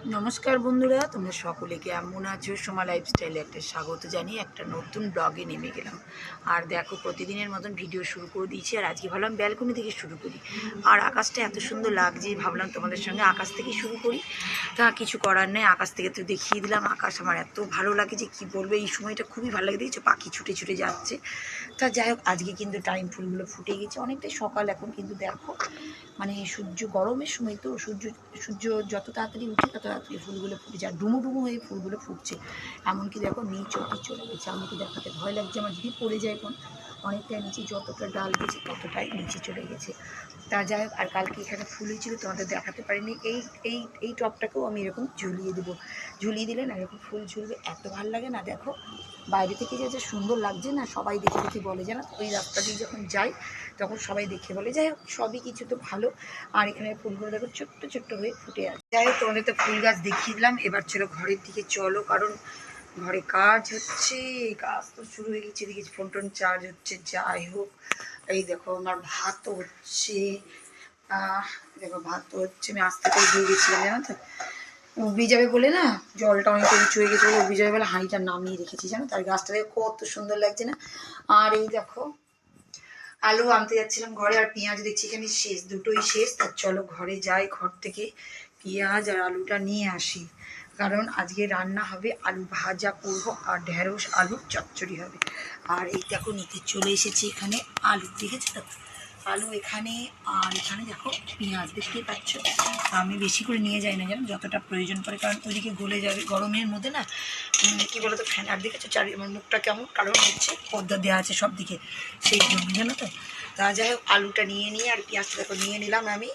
নমস্কার বন্ধুরা, তোমরা সকলে কেমন আছো? সোমা লাইফস্টাইলে একটা স্বাগত জানিয়ে একটা নতুন ব্লগে নেমে গেলাম। আর দেখো, প্রতিদিনের মতন ভিডিও শুরু করে দিয়েছি, আর আজকে ভাবলাম ব্যালকনি থেকে শুরু করি। আর আকাশটা এত সুন্দর লাগছে, ভাবলাম তোমাদের সঙ্গে আকাশ থেকে শুরু করি। তা কিছু করার নেই, আকাশ থেকে তো দেখিয়ে দিলাম। আকাশ আমার এত ভালো লাগে যে কী বলব, এই সময়টা খুবই ভালো লাগে। দেখছ, পাখি ছুটে ছুটে যাচ্ছে। তা যাই হোক, আজকে কিন্তু টাইম ফুলগুলো ফুটে গেছে। অনেকটাই সকাল এখন, কিন্তু দেখো মানে সূর্য গরমের সময় তো সূর্য সূর্য যত তাড়াতাড়ি উঠে তত তাড়াতাড়ি ফুলগুলো ফুটে আর ডুমু ডুমু হয়ে ফুলগুলো ফুটছে। এমনকি দেখো নিচ অব্দি চলে গেছে, আমাকে দেখাতে ভয় লাগছে, আমার যদি পড়ে যায় এখন অনেকটাই নিচে যতটা ডাল গেছে ততটাই নিচে চলে গেছে। তা যাই হোক, আর কালকে এখানে ফুল হয়েছিল তোমাদের দেখাতে পারিনি। এই এই এই টপটাকেও আমি এরকম ঝুলিয়ে দেবো। ঝুলিয়ে দিলে না এরকম ফুল ঝুলবে, এত ভালো লাগে না। দেখো, বাইরে থেকে যে যে সুন্দর লাগছে না, সবাই দেখে দেখে বলে, জানো ওই রাস্তা দিয়ে যখন যাই, তখন সবাই দেখে বলে। যাই হোক, সবই কিছু তো ভালো। আর এখানে ফুলগুলো দেখো, ছোট্ট ছোট্ট হয়ে ফুটে আছে। যাই হোক তোমাদের তো ফুল গাছ দেখিয়ে দিলাম। এবার চলো ঘরের দিকে চলো, কারণ ঘরে কাজ হচ্ছে, কাজ তো শুরু হয়ে গেছে এদিকে ফোন টোন চার্জ হচ্ছে, যাই হোক। এই দেখো, আমার ভাতও হচ্ছে দেখো ভাত হচ্ছে, আমি আস্তে করে দিয়ে গেছিলাম, জানো তো? উবি যাবে বলে না, জলটা অনেকটা উঁচু হয়ে গেছে উবি যাবে বলে হাঁড়িটা নামিয়ে রেখেছি, জানো? তার গাছটা দেখো কত সুন্দর লাগছে না? আর এই দেখো, আলু আনতে যাচ্ছিলাম ঘরে, আর পেঁয়াজ দেখছি এখানে শেষ, দুটোই শেষ তার চলো ঘরে যাই, ঘর থেকে পেঁয়াজ আর আলুটা নিয়ে আসি। কারণ আজকে রান্না হবে আলু ভাজা করব আর ঢেঁড়স আলু চচ্চড়ি হবে। আর এই দেখো নিতে চলে এসেছি এখানে আলু দেখেছ তো? আলু এখানে আর এখানে দেখো পেঁয়াজ দেখতেই পাচ্ছ? আমি বেশি করে নিয়ে যাই না জানো যতটা প্রয়োজন পড়ে কারণ ওইদিকে গলে যাবে গরমের মধ্যে না উম, কি বলতো ফ্যান আর দেখেছ চারি আমার মুখটা কেমন কারণ হচ্ছে পদ্মা দেওয়া আছে সব দিকে সেই জন্য জানো তো? তা যাই হোক আলুটা নিয়ে নিয়ে আর পেঁয়াজটা দেখো নিয়ে নিলাম আমি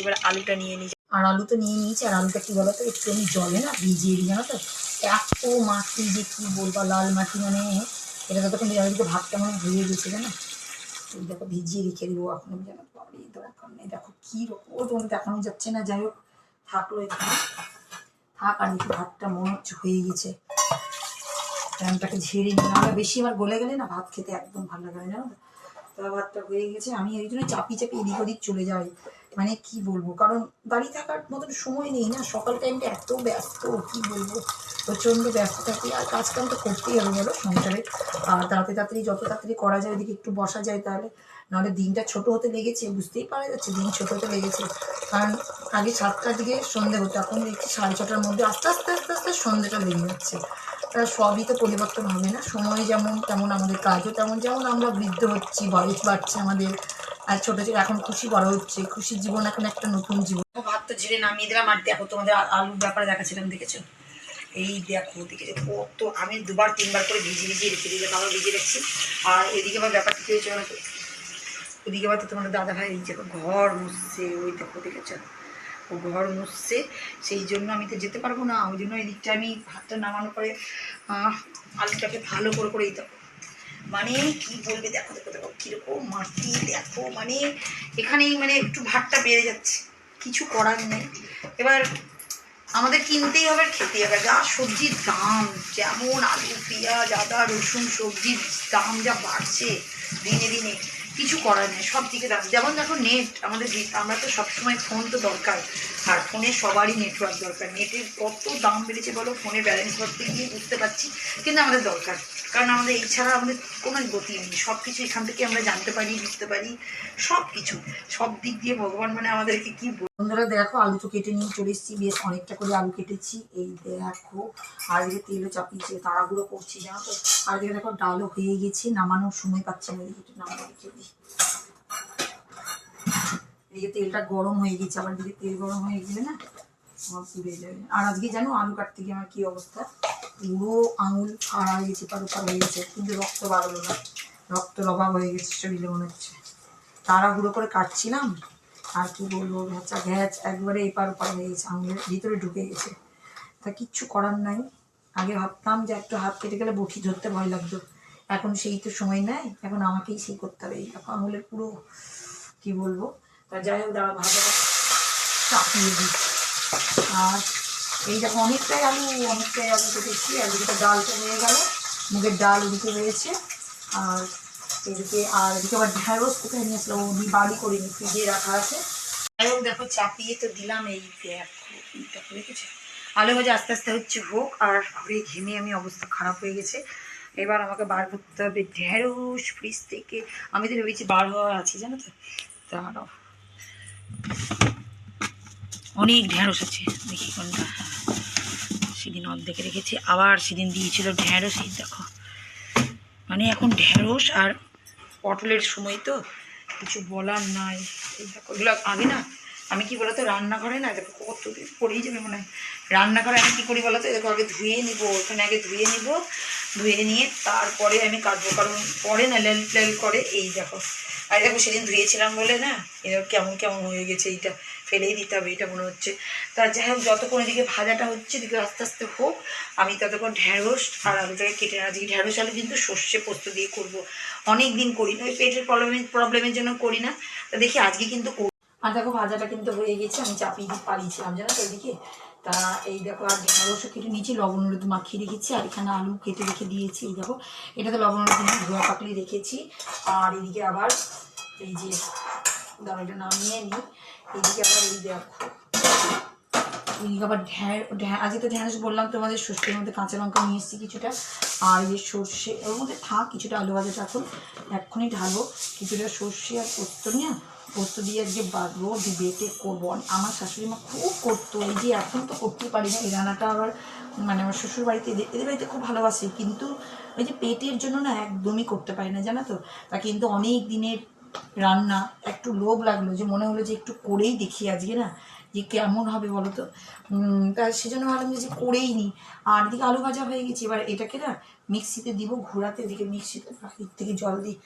এবার আলুটা নিয়ে নিই। আর আলু তো নিয়ে নিয়েছি, আর আলুটা কি বলতো, একটু আমি জলে না ভিজিয়ে দিই, জানো তো? এত মাটি যে কি বলব, লাল মাটি মানে এটা যতক্ষণ দিকে ভাতটা মানে ধুয়ে গেছে জানো? এই দেখো, ভিজিয়ে রেখে দেবো এখন জানো বাবারে দরকার নেই দেখো কী রকম। দেখানো যাচ্ছে না, যাই হোক, থাকল এখানে। থাক, আর একটু ভাতটা মনে হচ্ছে হয়ে গেছে। প্যানটাকে ঝেড়ে নিই, নাহলে বেশি আমার গলে গেলে না ভাত খেতে একদম ভালো লাগে জানো তো? ভাতটা হয়ে গেছে, আমি এই জন্য চাপি চাপি এদিক ওদিক চলে যাই। মানে কি বলব? কারণ দাঁড়িয়ে থাকার মতন সময় নেই না। সকাল টাইমটা এত ব্যস্ত, কি বলব? প্রচণ্ড ব্যস্ত থাকি আর কাজ কাম তো করতেই হবে বলো সংসারে। আর তাড়াতাড়ি তাড়াতাড়ি যত তাড়াতাড়ি করা যায় ওদিকে একটু বসা যায় তাহলে। নাহলে দিনটা ছোট হতে লেগেছে, বুঝতেই পারা যাচ্ছে দিন ছোট হতে লেগেছে। কারণ আগে সাতটার দিকে সন্ধে হতো, এখন দেখছি সাড়ে ছটার মধ্যে আস্তে আস্তে আস্তে আস্তে সন্ধেটা লেগে যাচ্ছে। তা সবই তো পরিবর্তন হবে না। সময় যেমন তেমন আমাদের কাজও তেমন। যেমন আমরা বৃদ্ধ হচ্ছি, বয়স বাড়ছে আমাদের আর ছোটো ছোটো এখন খুশি বড় হচ্ছে। খুশি জীবন এখন একটা নতুন জীবন। ভাত তো ঝিরে নামিয়ে দিলাম। আর দেখো, তোমাদের আলুর ব্যাপারে দেখাচ্ছিলাম, দেখেছ? এই দেখো, দেখেছ? কত আমি দুবার, তিনবার করে ভিজিয়ে ভিজিয়ে রেখে দিলে বাবা ভিজিয়ে রাখছি। আর এদিকে আবার ব্যাপারটা কি হয়েছে তো? ওদিকে আবার তো তোমাদের দাদা ভাই, এই দেখো, ঘর মুছছে, ওই দেখো, দেখেছ? ও ঘর মুছছে, সেই জন্য আমি তো যেতে পারব না। ওই জন্য এদিকটা আমি ভাতটা নামানোর পরে আলুটাকে ভালো করে করে এই দেখো মানে কি বলবে? দেখো দেখো দেখো, কীরকম মাটি, দেখো মানে এখানেই মানে একটু ভাতটা বেড়ে যাচ্ছে। কিছু করার নেই। এবার আমাদের কিনতেই হবে খেতে হবে। যা সবজির দাম, যেমন আলু, পেঁয়াজ, আদা, রসুন, সবজির দাম যা বাড়ছে দিনে দিনে। কিছু করার নেই, সব দিকে দাম যেমন দেখো নেট আমাদের যে- আমরা তো সবসময় ফোন তো দরকার। আর ফোনে সবারই নেটওয়ার্ক দরকার। নেটের কত দাম বেড়েছে বলো? ফোনে ব্যালেন্স করতে গিয়ে বুঝতে পারছি, কিন্তু আমাদের দরকার। কারণ আমাদের এছাড়া আমাদের কোনো গতি নেই। সব কিছু এখান থেকে আমরা জানতে পারি, বুঝতে পারি সব কিছু সব দিক দিয়ে ভগবান মানে আমাদেরকে কি বন্ধুরা, দেখো, আলু তো কেটে নিয়ে চলে এসেছি। বেশ অনেকটা করে আলু কেটেছি। এই দেখো, আর এদিকে তেলও চাপিয়েছে তাড়াগুলো করছি জানো তো? আর দেখো, ডালও হয়ে গেছে, নামানোর সময় পাচ্ছে না নামানো তেলটা গরম হয়ে গেছে এদিকে তেল গরম হয়ে গেলে না আমার পুড়ে যাবে। আর আজকে জানো আলু কাটতে গিয়ে আমার অবস্থা? পুরো আঙুল ফাড়া হয়ে গেছে হয়ে গেছে, কিন্তু রক্ত বাড়লো না। অভাব হয়ে গেছে শরীরে মনে হচ্ছে। তাড়াহুড়ো করে কাটছিলাম, আর কি বলব, ভেচা ঘ্যাচ একবারে এপার ওপার হয়ে গেছে, আঙুলের ভিতরে ঢুকে গেছে। তা কিচ্ছু করার নাই। আগে ভাবতাম যে একটু হাত কেটে গেলে বটি ধরতে ভয় লাগতো। এখন সেই তো সময় নেই, এখন আমাকেই সেই করতে হবে। এই আঙুলের পুরো, কি বলব? তা যাই হোক দাঁড়া ভাজাটা চাপিয়ে দিই। আর এই দেখো অনেকটাই আলু অনেকটাই আলু কেটেছি। আর এদিকে ডালটা হয়ে গেল, মুগের ডাল ওদিকে রয়েছে আর এদিকে আর এদিকে আবার ঢ্যাঁড়স কোথায় নিয়ে আসলো ও বাড়ি করিনি ফ্রিজে রাখা আছে। যাই হোক দেখো, চাপিয়ে তো দিলাম এই দেখো দেখেছে আলু ভাজা আস্তে আস্তে হচ্ছে হোক, আর ঘুরে ঘেমে আমি অবস্থা খারাপ হয়ে গেছে। এবার আমাকে বার করতে হবে ঢেঁড়স ফ্রিজ থেকে। আমি তো ভেবেছি বার হওয়া আছে, জানো তো? দাঁড়াও। অনেক ঢেঁড়স আছে। দেখি কোনটা। সেদিন অর্ধেকে রেখেছি, আবার সেদিন দিয়েছিল ঢেঁড়স, এই দেখো। মানে এখন ঢেঁড়স আর পটলের সময় তো, কিছু বলার নাই। এগুলো আগে না আমি কি বলতো, রান্নাঘরে না, দেখো কতদিন পরেই যাবে মনে হয়, রান্নাঘরে আমি কী করি বলতো, দেখো আগে ধুয়ে নিব, ওখানে আগে ধুয়ে নিব, ধুয়ে নিয়ে তারপরে আমি কাটবো, কারণ পরে না লেল লেল করে, এই দেখো। আর দেখো, সেদিন ধুয়েছিলাম বলে না এবার কেমন কেমন হয়ে গেছে, এইটা ফেলেই দিতে হবে এটা মনে হচ্ছে। তা যাই হোক, যতক্ষণ এদিকে ভাজাটা হচ্ছে, এদিকে আস্তে আস্তে হোক, আমি ততক্ষণ ঢ্যাঁড়স আর আলুটাকে কেটে না দিই ঢ্যাঁড়স আলু কিন্তু সর্ষে পোস্ত দিয়ে করব। অনেক দিন করি না, ওই পেটের প্রবলেমের প্রবলেমের জন্য করি না। তা দেখি আজকে কিন্তু আর দেখো ভাজাটা কিন্তু হয়ে গেছে, আমি চাপিয়ে দিয়ে পালিয়েছিলাম, জানো তো ওইদিকে? তা এই দেখো, আর ঢেঁড়সও কেটে নিয়েছি, লবণ হলুদ মাখিয়ে রেখেছি, আর এখানে আলু কেটে রেখে দিয়েছি, এই দেখো। এটা তো লবণ হলুদ ধোয়া পাকলি রেখেছি, আর এদিকে আবার এই যে দাঁড়া এটা নামিয়ে নিই, এদিকে আবার এই দেখো। এদিকে আবার ঢ্যাঁ ঢ্যাঁ আজকে তো ঢ্যাঁড়স বললাম, তোমাদের সর্ষের মধ্যে কাঁচা লঙ্কা নিয়ে এসেছি কিছুটা, আর এই যে সর্ষে, ওর মধ্যে থাক, কিছুটা আলু ভাজা এখন, এক্ষুনি ঢালবো, কিছুটা সর্ষে আর পোস্ত নিয়ে পোস্ত দিয়ে আজকে দিয়ে বেটে করব। আমার শাশুড়ি মা খুব করতো। এই যে এখন তো করতে পারি না। এই রান্নাটা আবার মানে আমার শ্বশুর বাড়িতে এদের বাড়িতে খুব ভালোবাসে। কিন্তু ওই যে পেটের জন্য না একদমই করতে পারি না, জানো তো? তা কিন্তু অনেক দিনের রান্না, একটু লোভ লাগল যে মনে হলো যে একটু করেই দেখি আজকে না। যে কেমন হবে বলো তো তা সেজন্য ভাবলাম যে করেই নিই আর দিকে আলু ভাজা হয়ে গেছে। এবার এটাকে না মিক্সিতে দিব, ঘোরাতে। এদিকে মিক্সিতে পাখির থেকে জল দিই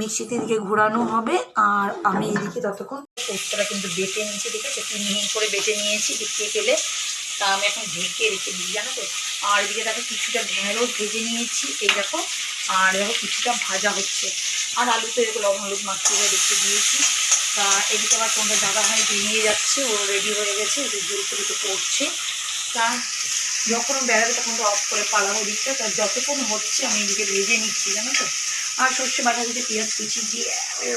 মিক্সিতে এদিকে ঘোরানো হবে। আর আমি এদিকে ততক্ষণ পোস্তটা কিন্তু বেটে নিয়েছি, ঠিক আছে? তিন মিনিট করে বেটে নিয়েছি দেখতে পেলে তা আমি এখন ঢেকে রেখে দিই, জানো তো? আর এদিকে দেখো কিছুটা ঢেঁড়স ভেজে নিয়েছি, এই দেখো। আর দেখো কিছুটা ভাজা হচ্ছে। আর আলু তো এরকম লবণ হলুদ মাখিয়ে রেখে দিয়েছি। তা এদিকে আবার তোমাদের দাদা ভাই বেরিয়ে যাচ্ছে, ও রেডি হয়ে গেছে ওদের জুড়ে তো পড়ছে। তা যখন বেড়াবে তখন তো অফ করে পালাবো দিকটা, তা যতক্ষণ হচ্ছে আমি এদিকে ভেজে নিচ্ছি, জানো তো। আর সর্ষে বাটা দিতে পেঁয়াজ কুচি দিয়ে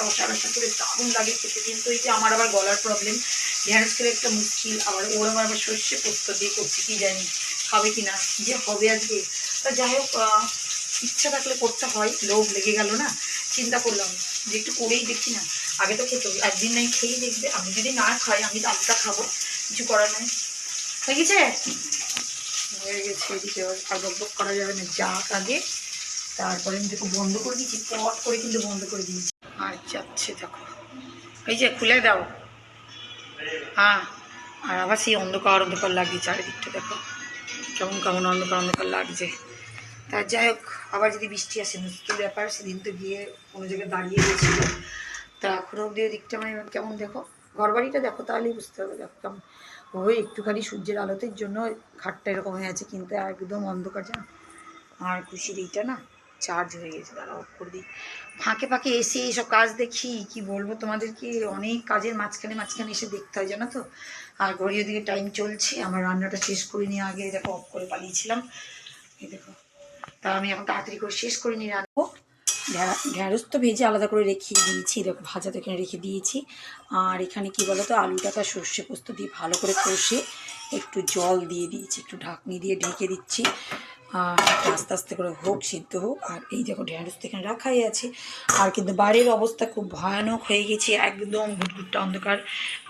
রসা রসা করে দারুণ লাগে খেতে, কিন্তু এই যে আমার আবার গলার প্রবলেম ঢেঁড়স খেলে একটা মুশকিল, আবার ওর আবার আবার সর্ষে পোস্ত দিয়ে করছি, কি জানি খাবে কি না যে হবে আজকে। তা যাই হোক ইচ্ছা থাকলে করতে হয় লোভ লেগে গেল না, চিন্তা করলাম যে একটু করেই দেখি না। আগে তো খেতে হবে একদিন নাই খেয়েই দেখবে। আমি যদি না খাই, আমি আলুটা খাব, কিছু করার নেই। হয়ে গেছে? হয়ে গেছে, এদিকে এবার আর বক বক করা যাবে না, যাক আগে। তারপরে আমি দেখো বন্ধ করে দিয়েছি, পট করে কিন্তু বন্ধ করে দিয়েছি। আর যাচ্ছে দেখো। এই যে খুলে দাও। হ্যাঁ আর আবার সেই অন্ধকার অন্ধকার লাগছে চারিদিকটা দেখো। কেমন কেমন অন্ধকার অন্ধকার লাগছে। তা যাই হোক, আবার যদি বৃষ্টি আসে, মুশকিল ব্যাপার। সেদিন তো গিয়ে কোনো জায়গায় দাঁড়িয়ে গেছিল। অব্দি দিকটা মানে কেমন দেখো? ঘর বাড়িটা দেখো তাহলেই বুঝতে হবে, দেখো কেমন। ওই একটুখানি সূর্যের আলোতের জন্য ঘাটটা এরকম হয়ে আছে, কিন্তু একদম অন্ধকার জানো আর খুশির এইটা না চার্জ হয়ে গেছে দাঁড়া অফ করে দিই। ফাঁকে ফাঁকে এসে এইসব কাজ দেখি, কি বলব তোমাদেরকে? অনেক কাজের মাঝখানে মাঝখানে এসে দেখতে হয়, জানো তো? আর ঘড়ি ওদিকে টাইম চলছে, আমার রান্নাটা শেষ করে নিয়ে আগে, দেখো অফ করে পালিয়েছিলাম। এই দেখো, তা আমি এখন তাড়াতাড়ি করে শেষ করে নিয়ে রাখব ঢ্যাঁড়স তো ভেজে আলাদা করে রেখে দিয়েছি, দেখো, ভাজা তো এখানে রেখে দিয়েছি। আর এখানে কি বলতো আলুটাকে সর্ষে পোস্ত দিয়ে ভালো করে কষে একটু জল দিয়ে দিয়েছি, একটু ঢাকনি দিয়ে ঢেকে দিচ্ছি। আর আস্তে আস্তে করে হোক, সিদ্ধ হোক, আর এই দেখো ঢ্যাঁড়স তো এখানে রাখাই আছে। আর কিন্তু বাড়ির অবস্থা খুব ভয়ানক হয়ে গেছে, একদম ঘুটঘুটটা অন্ধকার।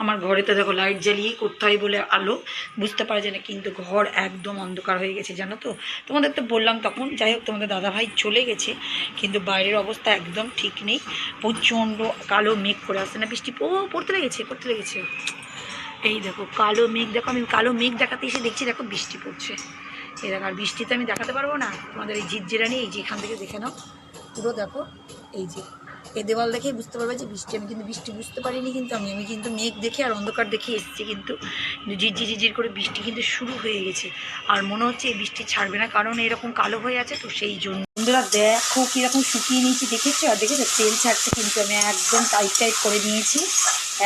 আমার ঘরে তো দেখো লাইট জ্বালিয়েই করতে হয় বলে আলো, বুঝতে পারা যায় না, কিন্তু ঘর একদম অন্ধকার হয়ে গেছে, জানো তো? তোমাদের তো বললাম তখন, যাই হোক, তোমাদের দাদাভাই চলে গেছে, কিন্তু বাইরের অবস্থা একদম ঠিক নেই। প্রচণ্ড কালো মেঘ করে আসছে। না, বৃষ্টি ও পড়তে লেগেছে পড়তে লেগেছে। এই দেখো, কালো মেঘ, দেখো আমি কালো মেঘ দেখাতে এসে দেখছি, দেখো বৃষ্টি পড়ছে। এই দেখো আর বৃষ্টি তো আমি দেখাতে পারব না। তোমাদের এই ঝিরঝিরানি এই যে এখান থেকে দেখে নাও। পুরো দেখো, এই যে। এই দেওয়াল দেখেই বুঝতে পারবে যে বৃষ্টি, আমি কিন্তু বৃষ্টি বুঝতে পারিনি কিন্তু আমি আমি কিন্তু মেঘ দেখে আর অন্ধকার দেখে এসেছি কিন্তু ঝিরঝির ঝিরঝির করে বৃষ্টি কিন্তু শুরু হয়ে গেছে। আর মনে হচ্ছে এই বৃষ্টি ছাড়বে না কারণ এরকম কালো হয়ে আছে তো সেই জন্য। বন্ধুরা দেখো কীরকম শুকিয়ে নিয়েছি, দেখেছ? আর দেখেছ? তেল ছাড়ছে কিন্তু আমি একদম টাইট টাইট করে নিয়েছি।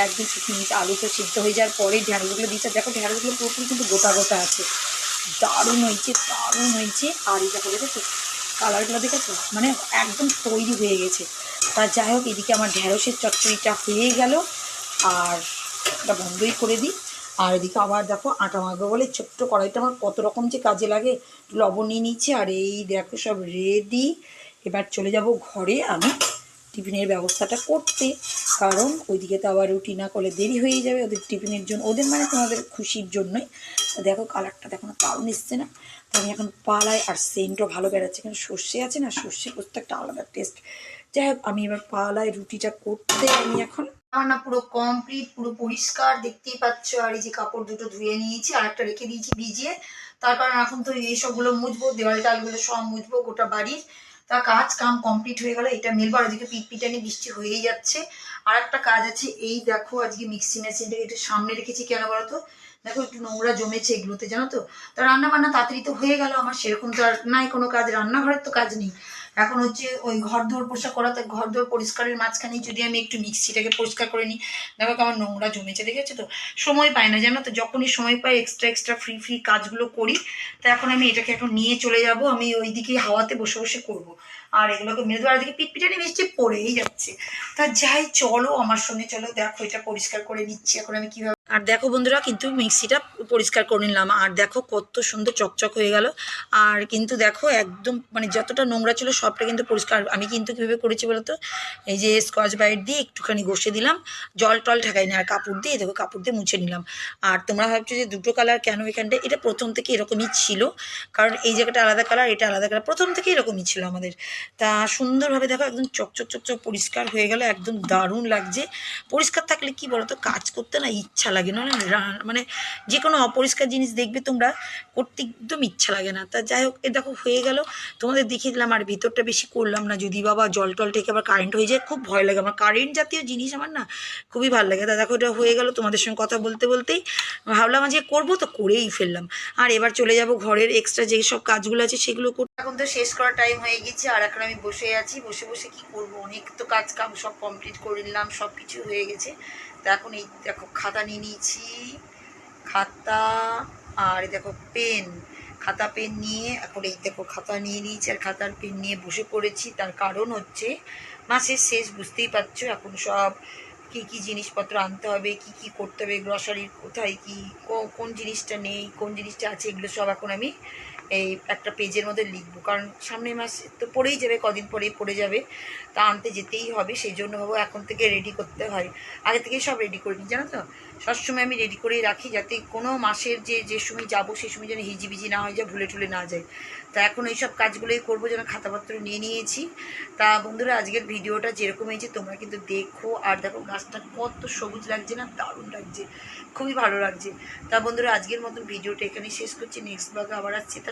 একদম শুকিয়ে নিয়েছি। আলু তো সিদ্ধ হয়ে যাওয়ার পরে ঢ্যাঁড়সগুলো দিচ্ছে দেখো ঢ্যাঁড়সগুলো পুরোপুরি কিন্তু গোটা গোটা আছে। দারুণ হয়েছে দারুণ হয়েছে। আর এই দেখো দেখেছ কালারগুলো দেখেছ? মানে একদম তৈরি হয়ে গেছে। তা যাই হোক, এদিকে আমার ঢ্যাঁড়সের চচ্চড়িটা হয়ে গেল। আর এটা বন্ধই করে দিই। আর এদিকে আবার দেখো আটা মাখবো বলে ছোট্ট কড়াইটা আমার কত রকম যে কাজে লাগে। লবণ নিয়ে নিচ্ছি, আর এই দেখো সব রেডি এবার চলে যাব ঘরে আমি। টিফিনের ব্যবস্থাটা করতে, কারণ ওইদিকে তো আবার রুটি না করলে দেরি হয়ে যাবে ওদের টিফিনের জন্য। ওদের মানে তোমাদের খুশির জন্যই। দেখো কালারটা দেখো না, দারুণ এসছে না? তো আমি এখন পালাই আর সেন্টও ভালো বেড়াচ্ছে। কারণ সর্ষে আছে না? সর্ষে করতে একটা আলাদা টেস্ট যাই হোক, আমি এবার পালাই রুটিটা করতে আমি এখন। আমার না পুরো কমপ্লিট পুরো পরিষ্কার, দেখতেই পাচ্ছ। আর এই যে কাপড় দুটো ধুয়ে নিয়েছি আর একটা রেখে দিয়েছি ভিজিয়ে। তার কারণ এখন তো এই সবগুলো মুছবো দেওয়াল টালগুলো সব মুছবো গোটা বাড়ির। তা কাজ কাম কমপ্লিট হয়ে গেল, এটা মেলবার ওদিকে পিটপিটানি বৃষ্টি হয়েই যাচ্ছে। আর একটা কাজ আছে, এই দেখো আজকে মিক্সি মেশিনটাকে একটু সামনে রেখেছি কেন বলতো? দেখো একটু নোংরা জমেছে এগুলোতে, জানো তো? তা রান্না বান্না তাড়াতাড়ি তো হয়ে গেল, আমার সেরকম তো আর নাই কোনো কাজ, রান্নাঘরের তো কাজ নেই। এখন হচ্ছে ওই ঘর দৌড় পরিষ্কার করাতে ঘর দৌড় পরিষ্কারের মাঝখানে যদি আমি একটু মিক্সিটাকে পরিষ্কার করে নিই, দেখো আমার নোংরা জমেছে, দেখেছ তো? সময় পাই না, জানো তো? যখনই সময় পাই এক্সট্রা এক্সট্রা ফ্রি ফ্রি কাজগুলো করি, তা এখন আমি এটাকে এখন নিয়ে চলে যাব, আমি ওইদিকে হাওয়াতে বসে বসে করব। আর এগুলোকে মেরে দেবো, আর এদিকে পিটপিটানি মিষ্টি পড়েই যাচ্ছে। তা যাই, চলো আমার সঙ্গে, চলো, দেখো এটা পরিষ্কার করে নিচ্ছি, এখন আমি কীভাবে আর দেখো বন্ধুরা, কিন্তু মিক্সিটা পরিষ্কার করে নিলাম। আর দেখো কত সুন্দর চকচক হয়ে গেল। আর কিন্তু দেখো একদম মানে যতটা নোংরা ছিল সবটা কিন্তু পরিষ্কার। আমি কিন্তু কীভাবে করেছি বলতো? এই যে স্কচ ব্রাইট দিয়ে একটুখানি ঘষে দিলাম। জল টল ঠেকাই না আর কাপড় দিয়ে দেখো, কাপড় দিয়ে মুছে নিলাম। আর তোমরা ভাবছ যে দুটো কালার কেন এখানটা এটা প্রথম থেকে এরকমই ছিল। কারণ এই জায়গাটা আলাদা কালার এটা আলাদা কালার প্রথম থেকে এরকমই ছিল আমাদের। তা সুন্দরভাবে দেখো একদম চকচক চকচক পরিষ্কার হয়ে গেল। একদম দারুণ লাগছে। পরিষ্কার থাকলে কি বলো তো কাজ করতে না ইচ্ছা লাগে না মানে যে কোনো অপরিষ্কার জিনিস দেখবে তোমরা, করতে একদম ইচ্ছা লাগে না। তা যাই হোক, এ দেখো হয়ে গেল। তোমাদের দেখিয়ে দিলাম, আর ভিতরটা বেশি করলাম না। যদি বাবা জল টল থেকে আবার কারেন্ট হয়ে যায়, খুব ভয় লাগে। আমার কারেন্ট জাতীয় জিনিস আমার না খুবই ভালো লাগে। তা দেখো, এটা হয়ে গেল তোমাদের সঙ্গে কথা বলতে বলতেই। ভাবলাম আজকে করব, তো করেই ফেললাম। আর এবার চলে যাব ঘরের এক্সট্রা যে সব কাজগুলো আছে, সেগুলো এখন তো শেষ করার টাইম হয়ে গেছে, আর এখন আমি বসে আছি। বসে বসে কি করব? অনেক তো কাজ কাম সব কমপ্লিট করে নিলাম সব কিছু হয়ে গেছে। তা এখন এই দেখো খাতা নিয়ে নিয়েছি। খাতা আর দেখো পেন। খাতা পেন নিয়ে, এখন এই দেখো খাতা নিয়ে নিয়েছি আর খাতার পেন নিয়ে বসে পড়েছি। তার কারণ হচ্ছে, মাসের শেষ, বুঝতেই পারছ? এখন সব কি কি জিনিসপত্র আনতে হবে, কি কি করতে হবে গ্রসারির কোথায় কো- কোন জিনিসটা নেই, কোন জিনিসটা আছে, এগুলো সব এখন আমি এই একটা পেজের মধ্যে লিখব। কারণ সামনের মাস তো পড়েই যাবে, কদিন পরেই পড়ে যাবে। তা আনতে যেতেই হবে সেই জন্য ভাবো এখন থেকে রেডি করতে হয়। আগে থেকেই সব রেডি করে নিই, জানো তো? সবসময় আমি রেডি করেই রাখি যাতে কোনো মাসের যে যে সময় যাব সেই সময় যেন হিজিবিজি না হয়ে যায়, ভুলে টুলে না যায়। তা এখন এইসব কাজগুলোই করব, যেন খাতাপত্র নিয়ে নিয়েছি। তা বন্ধুরা, আজকের ভিডিওটা যেরকম হয়েছে, তোমরা কিন্তু দেখো। আর দেখো, গাছটা কত সবুজ লাগছে না, দারুণ লাগছে। খুবই ভালো লাগছে। তা বন্ধুরা, আজকের মতন ভিডিওটা এখানে শেষ করছি। নেক্সট ব্লগে আবার আসছি। তা